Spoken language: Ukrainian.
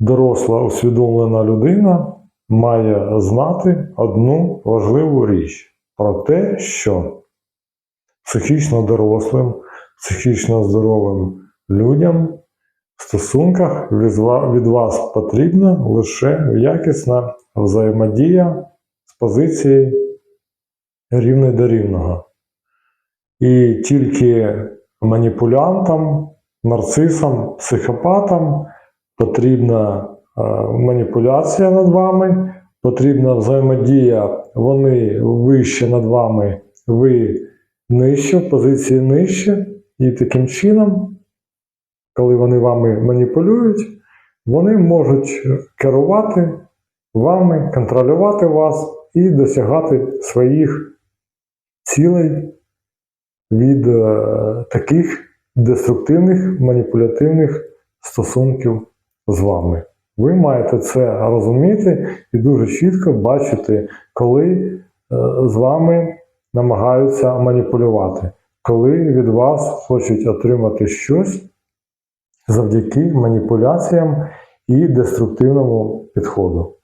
доросла усвідомлена людина має знати одну важливу річ про те, що психічно дорослим, психічно здоровим людям в стосунках від вас потрібна лише якісна взаємодія з позиції рівний до рівного. І тільки маніпулянтам, нарцисам, психопатам потрібна е, маніпуляція над вами, потрібна взаємодія, вони вище над вами, ви нижче, позиції нижче, і таким чином, коли вони вами маніпулюють, вони можуть керувати вами, контролювати вас і досягати своїх цілей від е, таких деструктивних маніпулятивних стосунків з вами. Ви маєте це розуміти і дуже чітко бачити, коли е, з вами намагаються маніпулювати, коли від вас хочуть отримати щось завдяки маніпуляціям і деструктивному підходу.